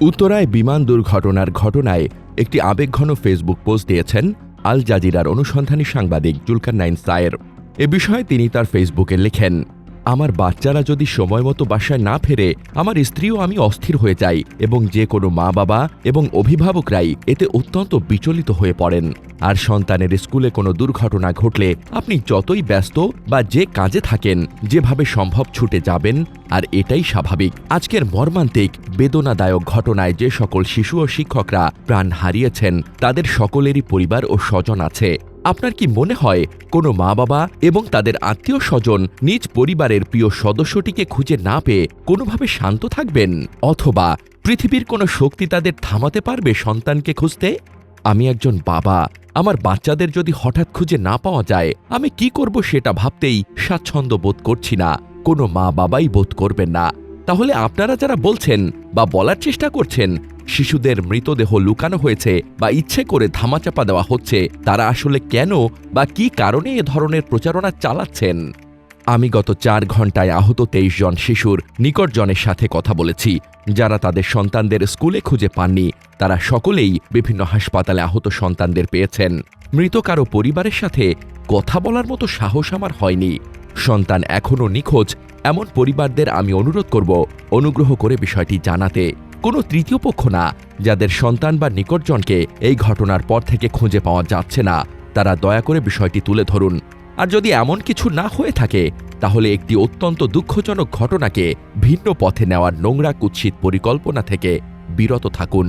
উত্তরায় বিমান দুর্ঘটনার ঘটনায় একটি আবেগঘন ফেসবুক পোস্ট দিয়েছেন আল জাজিরার অনুসন্ধানী সাংবাদিক জুলকার নাইন সায়ের। এ বিষয়ে তিনি তার ফেসবুকে লেখেন। আমার বাচ্চারা যদি সময় মতো বাসায় না ফেরে, আমার স্ত্রীও আমি অস্থির হয়ে যাই এবং যে কোনো মা বাবা এবং অভিভাবকরাই এতে অত্যন্ত বিচলিত হয়ে পড়েন। আর সন্তানের স্কুলে কোনো দুর্ঘটনা ঘটলে আপনি যতই ব্যস্ত বা যে কাজে থাকেন, যেভাবে সম্ভব ছুটে যাবেন, আর এটাই স্বাভাবিক। আজকের মর্মান্তিক, বেদনাদায়ক ঘটনায় যে সকল শিশু ও শিক্ষকরা প্রাণ হারিয়েছেন, তাদের সকলেরই পরিবার ও স্বজন আছে। আপনার কি মনে হয় কোনো মা বাবা এবং তাদের আত্মীয় স্বজন নিজ পরিবারের প্রিয় সদস্যটিকে খুঁজে না পেয়ে কোনোভাবে শান্ত থাকবেন? অথবা পৃথিবীর কোনো শক্তি তাদের থামাতে পারবে সন্তানকে খুঁজতে? আমি একজন বাবা, আমার বাচ্চাদের যদি হঠাৎ খুঁজে না পাওয়া যায়, আমি কি করব সেটা ভাবতেই স্বাচ্ছন্দ্য বোধ করছি না, কোনো মা বাবাই বোধ করবেন না। তাহলে আপনারা যারা বলছেন বা বলার চেষ্টা করছেন শিশুদের মৃতদেহ লুকানো হয়েছে বা ইচ্ছে করে ধামাচাপা দেওয়া হচ্ছে, তারা আসলে কেন বা কি কারণে এ ধরনের প্রচারণা চালাচ্ছেন? আমি গত চার ঘন্টায় আহত তেইশ জন শিশুর নিকটজনের সাথে কথা বলেছি। যারা তাদের সন্তানদের স্কুলে খুঁজে পাননি, তারা সকলেই বিভিন্ন হাসপাতালে আহত সন্তানদের পেয়েছেন। মৃত কারও পরিবারের সাথে কথা বলার মতো সাহস আমার হয়নি। সন্তান এখনও নিখোঁজ, এমন পরিবারদের আমি অনুরোধ করব। অনুগ্রহ করে বিষয়টি জানাতে কোনো তৃতীয় পক্ষ না, যাদের সন্তান বা নিকটজনকে এই ঘটনার পর থেকে খুঁজে পাওয়া যাচ্ছে না, তারা দয়া করে বিষয়টি তুলে ধরুন। আর যদি এমন কিছু না হয়ে থাকে, তাহলে একটি অত্যন্ত দুঃখজনক ঘটনাকে ভিন্ন পথে নেওয়ার নোংরা কুৎসিত পরিকল্পনা থেকে বিরত থাকুন।